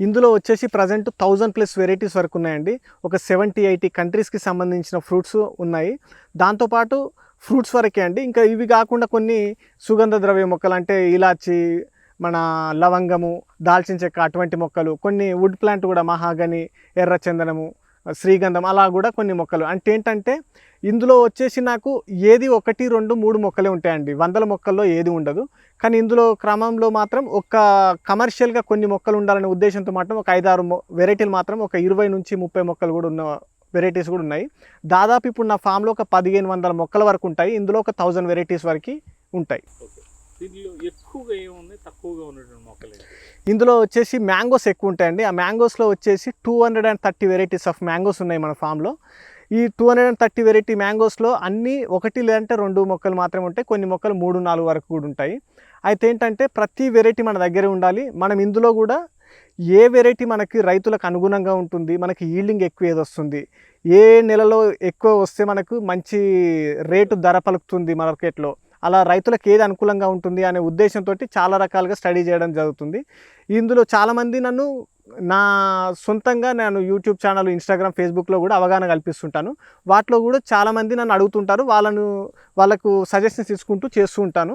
ఇందులో వచ్చేసి present thousand plus varieties వరకు ఉన్నాయండి. ఒక సెవెంటీ ఎయిటీ కంట్రీస్కి సంబంధించిన ఫ్రూట్స్ ఉన్నాయి. దాంతోపాటు ఫ్రూట్స్ వరకే అండి. ఇంకా ఇవి కాకుండా కొన్ని సుగంధ ద్రవ్య మొక్కలు అంటే ఇలాచి మన లవంగము దాల్చిన చెక్క అటువంటి మొక్కలు కొన్ని వుడ్ ప్లాంట్ కూడా మహాగని ఎర్ర చందనము శ్రీగంధం అలా కూడా కొన్ని మొక్కలు. అంటే ఏంటంటే ఇందులో వచ్చేసి నాకు ఏది ఒకటి రెండు మూడు మొక్కలే ఉంటాయండి. వందల మొక్కల్లో ఏది ఉండదు. కానీ ఇందులో క్రమంలో మాత్రం ఒక కమర్షియల్గా కొన్ని మొక్కలు ఉండాలనే ఉద్దేశంతో మాత్రం ఒక ఐదారు వెరైటీలు మాత్రం ఒక ఇరవై నుంచి ముప్పై మొక్కలు కూడా ఉన్న వెరైటీస్ కూడా ఉన్నాయి. దాదాపు ఇప్పుడు నా ఫామ్లో ఒక పదిహేను వందల మొక్కల వరకు ఉంటాయి. ఇందులో ఒక థౌజండ్ వెరైటీస్ వరకు ఉంటాయి. దీంట్లో ఎక్కువగా ఏమున్నాయి తక్కువగా ఉన్నటువంటి మొక్కలు. ఇందులో వచ్చేసి మ్యాంగోస్ ఎక్కువ ఉంటాయండి ఆ మ్యాంగోస్లో వచ్చేసి two hundred and thirty varieties of mangoes ఉన్నాయి మన ఫామ్లో. ఈ two hundred and thirty variety మ్యాంగోస్లో అన్నీ ఒకటి లేదంటే రెండు మొక్కలు మాత్రమే ఉంటాయి. కొన్ని మొక్కలు మూడు నాలుగు వరకు కూడా ఉంటాయి. అయితే ఏంటంటే ప్రతి వెరైటీ మన దగ్గర ఉండాలి. మనం ఇందులో కూడా ఏ వెరైటీ మనకి రైతులకు అనుగుణంగా ఉంటుంది మనకి ఈల్డింగ్ ఎక్కువ ఏది వస్తుంది ఏ నెలలో ఎక్కువ వస్తే మనకు మంచి రేటు ధర పలుకుతుంది మార్కెట్లో అలా రైతులకు ఏది అనుకూలంగా ఉంటుంది అనే ఉద్దేశంతో చాలా రకాలుగా స్టడీ చేయడం జరుగుతుంది. ఇందులో చాలామంది నన్ను నా సొంతంగా నేను యూట్యూబ్ ఛానల్ ఇన్స్టాగ్రామ్ ఫేస్బుక్లో కూడా అవగాహన కల్పిస్తుంటాను. వాటిలో కూడా చాలామంది నన్ను అడుగుతుంటారు. వాళ్ళను వాళ్ళకు సజెషన్స్ తీసుకుంటూ చేస్తూ ఉంటాను.